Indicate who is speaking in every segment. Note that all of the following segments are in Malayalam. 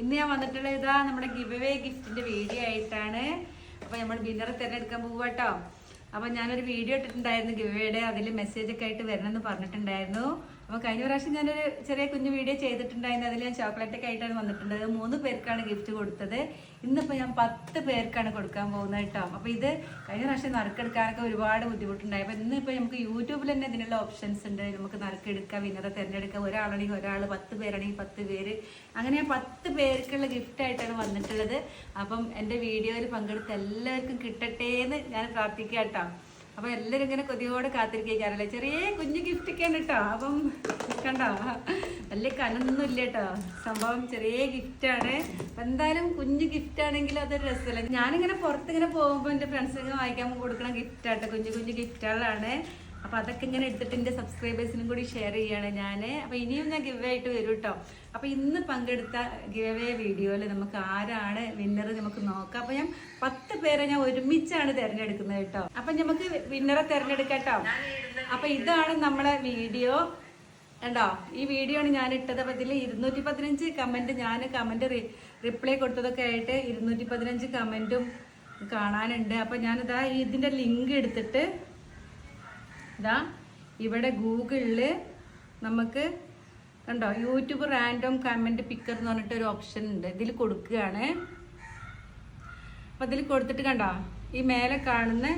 Speaker 1: ഇന്ന് ഞാൻ വന്നിട്ടുള്ള ഇതാ നമ്മുടെ ഗിവ് അവേ ഗിഫ്റ്റിന്റെ വീഡിയോ ആയിട്ടാണ്. അപ്പൊ നമ്മൾ വിന്നറെ തിരഞ്ഞെടുക്കാൻ പോവാട്ടോ അപ്പൊ ഞാനൊരു വീഡിയോ ഇട്ടിട്ടുണ്ടായിരുന്നു ഗിവ് അവേയുടെ അതിൽ മെസ്സേജ് ഒക്കെ ആയിട്ട് വരണമെന്ന് പറഞ്ഞിട്ടുണ്ടായിരുന്നു. അപ്പൊ കഴിഞ്ഞ പ്രാവശ്യം ഞാനൊരു ചെറിയ കുഞ്ഞു വീഡിയോ ചെയ്തിട്ടുണ്ടായിരുന്നു. അതിൽ ഞാൻ ചോക്ലേറ്റൊക്കെ ആയിട്ടാണ് വന്നിട്ടുണ്ട് മൂന്ന് പേർക്കാണ് ഗിഫ്റ്റ് കൊടുത്തത്. ഇന്നിപ്പോൾ ഞാൻ പത്ത് പേർക്കാണ് കൊടുക്കാൻ പോകുന്നത് കേട്ടോ. അപ്പോൾ ഇത് കഴിഞ്ഞ പ്രാവശ്യം നറുക്കെടുക്കാനൊക്കെ ഒരുപാട് ബുദ്ധിമുട്ടുണ്ടായി. അപ്പൊ ഇന്നിപ്പോൾ നമുക്ക് യൂട്യൂബിൽ തന്നെ ഇതിനുള്ള ഓപ്ഷൻസ് ഉണ്ട്. നമുക്ക് നറുക്കെടുക്കാം വിന്നറെ തിരഞ്ഞെടുക്കാം. ഒരാളാണെങ്കിൽ ഒരാൾ പത്ത് പേരാണെങ്കിൽ പത്ത് പേര്. അങ്ങനെ പത്ത് പേർക്കുള്ള ഗിഫ്റ്റ് ആയിട്ടാണ് വന്നിട്ടുള്ളത്. അപ്പം എന്റെ വീഡിയോയിൽ പങ്കെടുത്ത എല്ലാവർക്കും കിട്ടട്ടെ എന്ന് ഞാൻ പ്രാർത്ഥിക്കാം കേട്ടോ. അപ്പൊ എല്ലാവരും ഇങ്ങനെ കൊതിയോടെ കാത്തിരിക്കാറല്ലേ ചെറിയ കുഞ്ഞു ഗിഫ്റ്റ് ഒക്കെയാണ് കേട്ടോ. അപ്പം കണ്ടോ വലിയ കനൊന്നും ഇല്ല കേട്ടോ. സംഭവം ചെറിയ ഗിഫ്റ്റാണ് എന്തായാലും കുഞ്ഞു ഗിഫ്റ്റ് ആണെങ്കിൽ അതൊരു രസമല്ല? ഞാനിങ്ങനെ പുറത്തിങ്ങനെ പോകുമ്പോൾ എന്റെ ഫ്രണ്ട്സിന് വായിക്കാൻ കൊടുക്കുന്ന ഗിഫ്റ്റ് ആട്ടോ. കുഞ്ഞു കുഞ്ഞു ഗിഫ്റ്റുകളാണ് അപ്പൊ അതൊക്കെ ഇങ്ങനെ എടുത്തിട്ട് എന്റെ സബ്സ്ക്രൈബേഴ്സിനും കൂടി ഷെയർ ചെയ്യാണ് ഞാൻ അപ്പൊ ഇനിയും ഞാൻ ഗിവ് ആയിട്ട് വരും കേട്ടോ അപ്പൊ ഇന്ന് പങ്കെടുത്ത ഗിവ് അവേ വീഡിയോയിൽ നമുക്ക് ആരാണ് വിന്നർ നമുക്ക് നോക്കാം. അപ്പൊ ഞാൻ പത്ത് പേരെ ഞാൻ ഒരുമിച്ചാണ് തിരഞ്ഞെടുക്കുന്നത് കേട്ടോ അപ്പൊ നമുക്ക് വിന്നറെ തിരഞ്ഞെടുക്കാം കേട്ടോ അപ്പൊ ഇതാണ് നമ്മളെ വീഡിയോ കണ്ടോ? ഈ വീഡിയോ ആണ് ഞാൻ ഇട്ടത്. അപ്പൊ ഇതിൽ ഇരുന്നൂറ്റി പതിനഞ്ച് കമന്റ് ഞാൻ കമന്റ് റിപ്ലൈ കൊടുത്തതൊക്കെ ആയിട്ട് ഇരുന്നൂറ്റി പതിനഞ്ച് കമന്റും കാണാനുണ്ട്. അപ്പൊ ഞാനിതാ ഇതിന്റെ ലിങ്ക് എടുത്തിട്ട് ഇതാ ഇവിടെ ഗൂഗിളിൽ നമുക്ക് കണ്ടോ യൂട്യൂബ് റാൻഡം കമന്റ് പിക്കർ എന്ന് പറഞ്ഞിട്ട് ഒരു ഓപ്ഷൻ ഉണ്ട്. ഇതിൽ കൊടുക്കുകയാണ്. അപ്പം ഇതിൽ കൊടുത്തിട്ട് കണ്ടോ ഈ മേലെ കാണുന്ന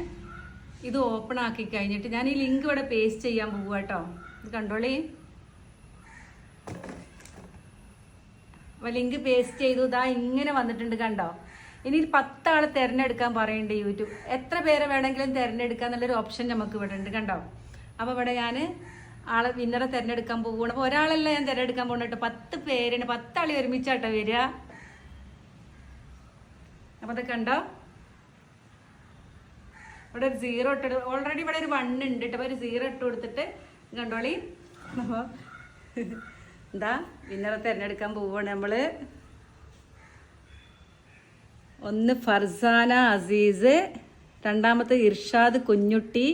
Speaker 1: ഇത് ഓപ്പൺ ആക്കി കഴിഞ്ഞിട്ട് ഞാൻ ഈ ലിങ്ക് ഇവിടെ പേസ്റ്റ് ചെയ്യാൻ പോകുക കേട്ടോ ഇത് കണ്ടോളി. അപ്പം ലിങ്ക് പേസ്റ്റ് ചെയ്തു. ഇതാ ഇങ്ങനെ വന്നിട്ടുണ്ട് കണ്ടോ. ഇനി പത്താളെ തിരഞ്ഞെടുക്കാൻ പറയുന്നുണ്ട് യൂട്യൂബ്. എത്ര പേരെ വേണമെങ്കിലും തിരഞ്ഞെടുക്കുക എന്നുള്ളൊരു ഓപ്ഷൻ നമുക്ക് ഇവിടെ ഉണ്ട് കണ്ടോ? അപ്പോൾ ഇവിടെ ഞാൻ ആളെ വിന്നറെ തിരഞ്ഞെടുക്കാൻ പോവുകയാണ് അപ്പോൾ ഒരാളല്ല ഞാൻ തിരഞ്ഞെടുക്കാൻ പോകുന്നത് കേട്ടോ. പത്ത് പേരുണ്ട് പത്താളി ഒരുമിച്ചാട്ടോ വരിക. അപ്പോൾ അതൊക്കെ കണ്ടോ? ഇവിടെ ഒരു സീറോ ഇട്ട് ഓൾറെഡി ഇവിടെ ഒരു വൺ ഉണ്ട് കേട്ടോ. അപ്പോൾ ഒരു സീറോ ഇട്ട് കൊടുത്തിട്ട് കണ്ടോളി. അപ്പോൾ എന്താ? വിന്നറെ തിരഞ്ഞെടുക്കാൻ പോവുകയാണ് നമ്മൾ. ഒന്ന് ഫർസാന അസീസ് രണ്ടാമത്തെ ഇർഷാദ് കുഞ്ഞുട്ടി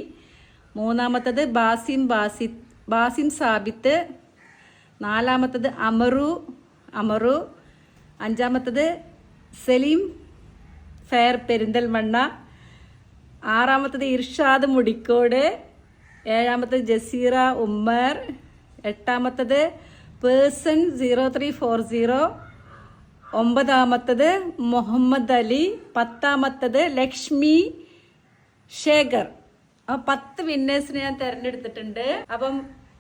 Speaker 1: മൂന്നാമത്തത് ബാസിം ബാസി ബാസിം സാബിത്ത് നാലാമത്തത് അമറു അമറു അഞ്ചാമത്തത് സലീം ഫെയർ പെരിന്തൽമണ്ണ ആറാമത്തത് ഇർഷാദ് മുടിക്കോട് ഏഴാമത്തത് Jaseera Ummer എട്ടാമത്തത് person zero three four zero ഒമ്പതാമത്തത് Muhammad Ali പത്താമത്തത് ലക്ഷ്മി ശേഖർ. ആ പത്ത് വിന്നേഴ്സിനെ ഞാൻ തിരഞ്ഞെടുത്തിട്ടുണ്ട്. അപ്പം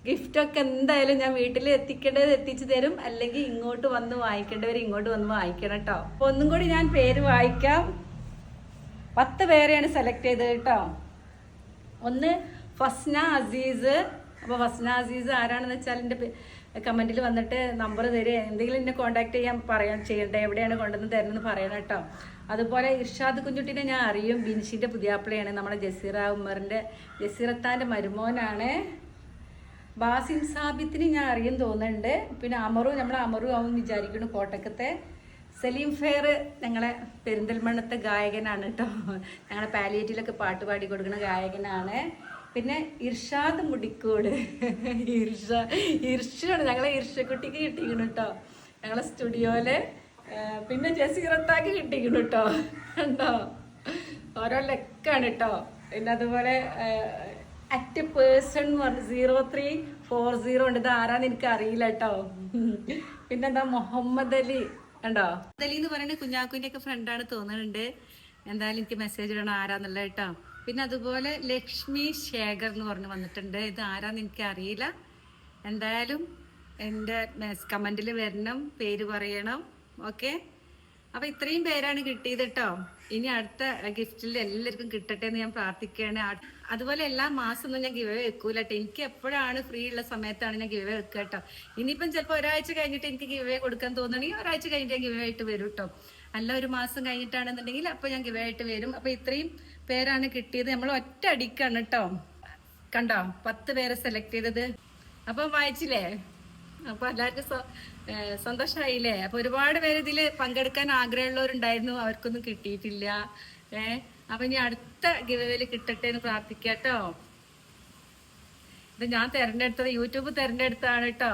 Speaker 1: ഗിഫ്റ്റ് ഒക്കെ എന്തായാലും ഞാൻ വീട്ടിൽ എത്തിക്കേണ്ടത് എത്തിച്ചു തരും. അല്ലെങ്കിൽ ഇങ്ങോട്ട് വന്ന് വായിക്കേണ്ടവർ ഇങ്ങോട്ട് വന്ന് വായിക്കണം കേട്ടോ അപ്പൊ ഒന്നും കൂടി ഞാൻ പേര് വായിക്കാം. പത്ത് പേരെയാണ് സെലക്ട് ചെയ്തത് കേട്ടോ ഒന്ന് ഫസ്ന അസീസ്. അപ്പോൾ ഫസ്ന അസീസ് ആരാണെന്ന് വെച്ചാൽ എന്റെ കമന്റിൽ വന്നിട്ട് നമ്പർ തരിക എന്തെങ്കിലും എന്നെ കോൺടാക്ട് ചെയ്യാൻ പറയാൻ ചെയ്യട്ടെ എവിടെയാണ് കൊണ്ടുവന്ന് തരണമെന്ന് പറയണം കേട്ടോ. അതുപോലെ ഇർഷാദ് കുഞ്ഞുട്ടിനെ ഞാൻ അറിയും. ബിൻഷിന്റെ പുതിയാപ്പിളയാണ്. നമ്മുടെ ജസീറ ഉമ്മറിന്റെ ജസീറത്താന്റെ മരുമോനാണ്. ബാസിം സാബിത്തിന് ഞാൻ അറിയും തോന്നുന്നുണ്ട്. പിന്നെ അമറു നമ്മളെ അമറു ആവും വിചാരിക്കുന്നു കോട്ടക്കത്തെ. സലീം ഫെയർ ഞങ്ങളെ പെരിന്തൽമണ്ണത്തെ ഗായകനാണ് കേട്ടോ. ഞങ്ങളെ പാലിയേറ്റിലൊക്കെ പാട്ട് പാടി കൊടുക്കുന്ന ഗായകനാണ്. പിന്നെ ഇർഷാദ് മുടിക്കോട്. ഇർഷ ഇർഷയാണ് ഞങ്ങളെ ഇർഷക്കുട്ടിക്ക് കിട്ടിക്കണം കേട്ടോ ഞങ്ങളെ സ്റ്റുഡിയോയിൽ പിന്നെ ജസീറത്താക്ക് കിട്ടിക്കണം കേട്ടോ ഉണ്ടോ ഓരോ ലെക്കാണ് കേട്ടോ പിന്നെ അതുപോലെ at person zero three four zero ഉണ്ട്. ഇത് ആരാന്ന് എനിക്ക് അറിയില്ല കേട്ടോ പിന്നെന്താ മുഹമ്മദ് അലി? ഉണ്ടോ മുഹമ്മദ് അലി എന്ന് പറയുന്നത് കുഞ്ഞാക്കുവിന്റെ ഒക്കെ ഫ്രണ്ടാണ് തോന്നുന്നുണ്ട് എന്തായാലും എനിക്ക് മെസ്സേജ് ഇടണം ആരാന്നുള്ള കേട്ടോ പിന്നെ അതുപോലെ ലക്ഷ്മി ശേഖർ എന്ന് പറഞ്ഞ് വന്നിട്ടുണ്ട്. ഇത് ആരാന്ന് എനിക്ക് അറിയില്ല എന്തായാലും എന്റെ കമന്റിൽ വരണം പേര് പറയണം. ഓക്കെ? അപ്പൊ ഇത്രയും പേരാണ് കിട്ടിയത് കേട്ടോ ഇനി അടുത്ത ഗിഫ്റ്റിൽ എല്ലാവർക്കും കിട്ടട്ടെ എന്ന് ഞാൻ പ്രാർത്ഥിക്കുകയാണ്. അതുപോലെ എല്ലാ മാസം ഒന്നും ഞാൻ ഗിവ് വെക്കൂല കേട്ടോ എനിക്ക് എപ്പോഴാണ് ഫ്രീ ഉള്ള സമയത്താണ് ഞാൻ ഗിവ് വെക്കുക കേട്ടോ ഇനിയിപ്പം ചിലപ്പോൾ ഒരാഴ്ച കഴിഞ്ഞിട്ട് എനിക്ക് ഗിവ് കൊടുക്കാൻ തോന്നണമെങ്കിൽ ഒരാഴ്ച കഴിഞ്ഞിട്ട് ഞാൻ ഗിവ് ആയിട്ട് വരും കേട്ടോ അല്ല ഒരു മാസം കഴിഞ്ഞിട്ടാണെന്നുണ്ടെങ്കിൽ അപ്പോൾ ഞാൻ ഗിവ് ആയിട്ട് വരും. അപ്പോൾ ഇത്രയും പേരാണ് കിട്ടിയത്. നമ്മൾ ഒറ്റ അടിക്കാണ് കേട്ടോ കണ്ടോ? പത്ത് പേരെ സെലക്ട് ചെയ്തത്. അപ്പം വായിച്ചില്ലേ? അപ്പൊ എല്ലാവർക്കും സന്തോഷമായില്ലേ ഏഹ് സന്തോഷായില്ലേ? അപ്പൊ ഒരുപാട് പേര് ഇതിൽ പങ്കെടുക്കാൻ ആഗ്രഹമുള്ളവരുണ്ടായിരുന്നു. അവർക്കൊന്നും കിട്ടിയിട്ടില്ല. ഏഹ് അപ്പൊ ഇനി അടുത്ത ഗിവവേൽ കിട്ടട്ടെ എന്ന് പ്രാർത്ഥിക്കാം കേട്ടോ ഇത് ഞാൻ തെരഞ്ഞെടുത്തത് യൂട്യൂബ് തെരഞ്ഞെടുത്താണ് കേട്ടോ